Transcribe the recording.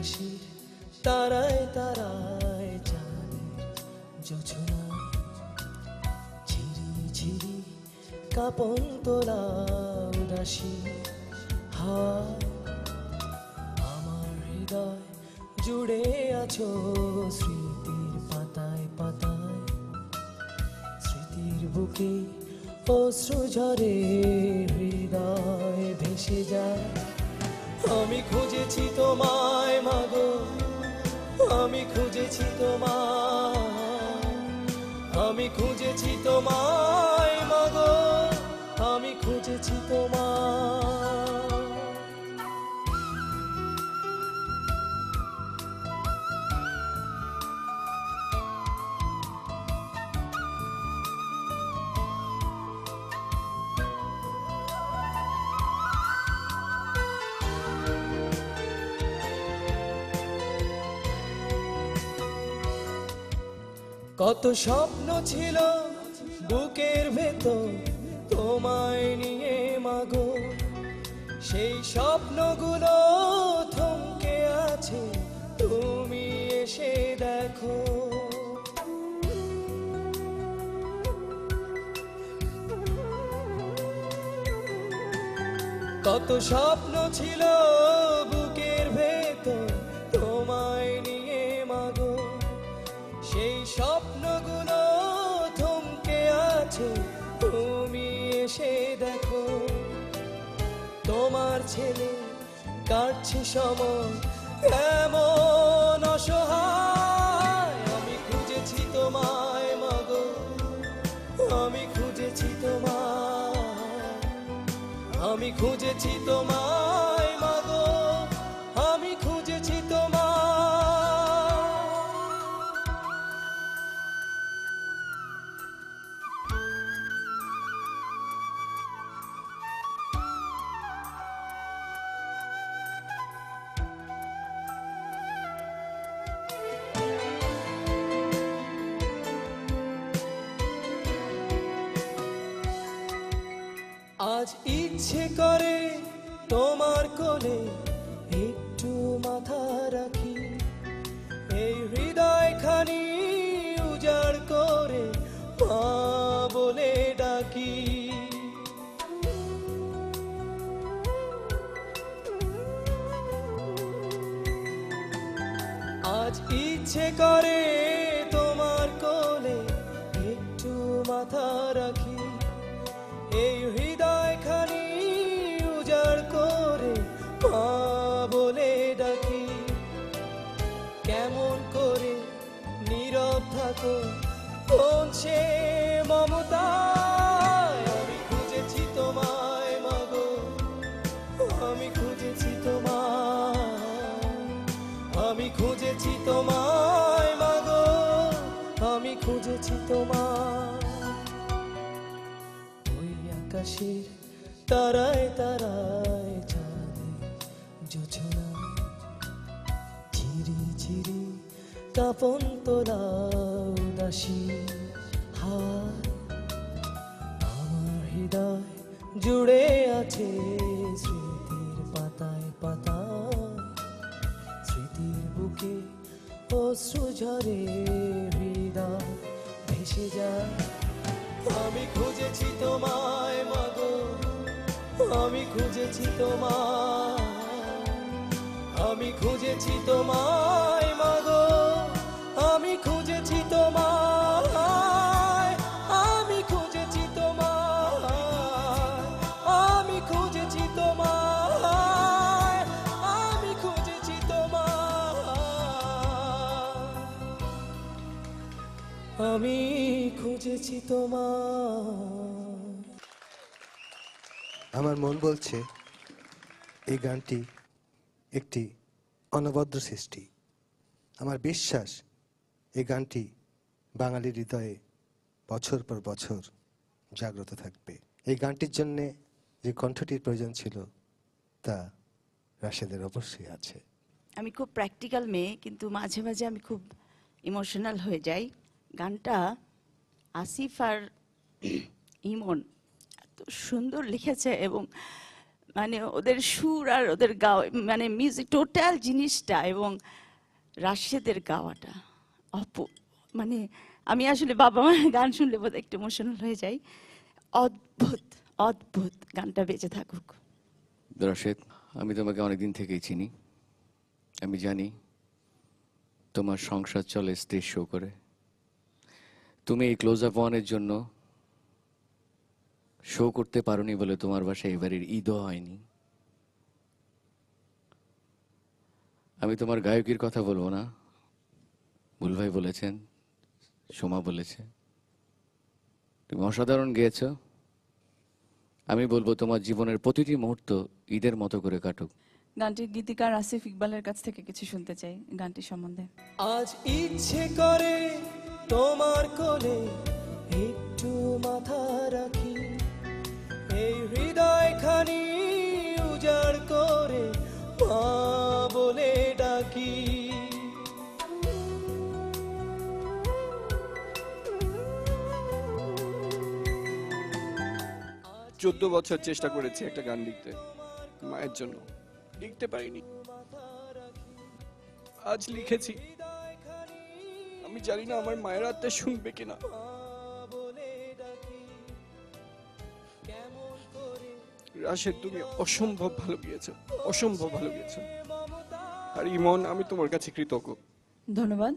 আকাশের তারায় তারায় চাঁদের যোছনা ঝিরি ঝিরি কাপন তোলা উদাসী হায় আমার হৃদয় জুড়ে আছো স্মৃতির পাতায় পাতায়। স্মৃতির বুকে অশ্রু ঝরে হৃদয় ভেসে যায়। আমি খুঁজেছি তোমায় মাগো আমি খুঁজেছি তোমায়। আমি খুঁজেছি তোমায় মাগো আমি খুঁজেছি তোমায়। কত স্বপ্ন ছিল বুকের ভেতর তোমায় নিয়ে, মাগো। সেই স্বপ্নগুলো থমকে আছে, তুমি এসে দেখো। কত স্বপ্ন ছিল বুকের তোমার ছেলে কাটছে সময় এমন অসহায়। আমি খুঁজেছি তোমায়, মাগো। আমি খুঁজেছি তোমায়। আমি খুঁজেছি তোমায়। আজ ইচ্ছে করে তোমার কোলে একটু মাথা রাখি। এই হৃদয় খানি উজাড় করে বলে ডাকি। আজ ইচ্ছে করে তোমার কোলে একটু মাথা রাখি। এই হৃদয় আকাশের তারায় তারায় চাঁদে যোছনা ঝিরি ঝিরি কাপন তোলা উদাসী আমার হৃদয় জুড়ে আছে স্মৃতির পাতায় পাতায় স্মৃতির বুকে অশ্রু ঝরে হৃদয় ভেসে যায়। আমি খুঁজেছি তোমায় মাগো আমি খুঁজেছি তোমায়। আমি খুঁজেছি তোমায়। আমি খুঁজেছি তোমার আমার মন বলছে এই গানটি একটি অনবদ্য সৃষ্টি। আমার বিশ্বাস এই গানটি বাঙালির হৃদয়ে বছর পর বছর জাগ্রত থাকবে। এই গানটির জন্যে যে কণ্ঠটির প্রয়োজন ছিল তা রাশেদের অবশ্যই আছে। আমি খুব প্র্যাকটিক্যাল মেয়ে কিন্তু মাঝে মাঝে আমি খুব ইমোশনাল হয়ে যাই। গানটা আসিফ আর ইমন এত সুন্দর লিখেছে এবং মানে ওদের সুর আর ওদের গাওয়া মানে মিউজিক টোটাল জিনিসটা এবং রাশেদের গাওয়াটা। অপ মানে আমি আসলে বাবা মায়ের গান শুনলে বোধ একটু ইমোশনাল হয়ে যাই। অদ্ভুত অদ্ভুত গানটা বেঁচে থাকুক। রাশেদ, আমি তোমাকে অনেকদিন থেকেই চিনি। আমি জানি তোমার সংসার চলে স্টেজ শো করে তুমি এই ক্লোজ আপ ওয়ানের জন্য শো করতে পারোনি বলে তোমার বাসায় এবারের ঈদও হয়নি। আমি তোমার গায়কির কথা বলব না। বুলভাই বলেছেন সোমা বলেছে। তুমি অসাধারণ গেয়েছো। আমি বলব তোমার জীবনের প্রতিটি মুহূর্ত ঈদের মতো করে কাটুক। গানটির গীতিকার আসিফ ইকবালের কাছ থেকে কিছু শুনতে চাই গানটি সম্বন্ধে। আজ ইচ্ছে করে তোমার কোলে একটু মাথা রাখি। এই হৃদয়খানি উজাড় করে বলে ডাকি। চোদ্দ বছর চেষ্টা করেছি একটা গান লিখতে, মায়ের জন্য। লিখতে পারিনি। আজ লিখেছি। আমি জানি না আমার মায়ের আত্মা শুনবে কিনা। রাশেদ, তুমি অসম্ভব ভালো গিয়েছো, অসম্ভব ভালো গিয়েছো। আর ইমন, আমি তোমার কাছে কৃতজ্ঞ। ধন্যবাদ।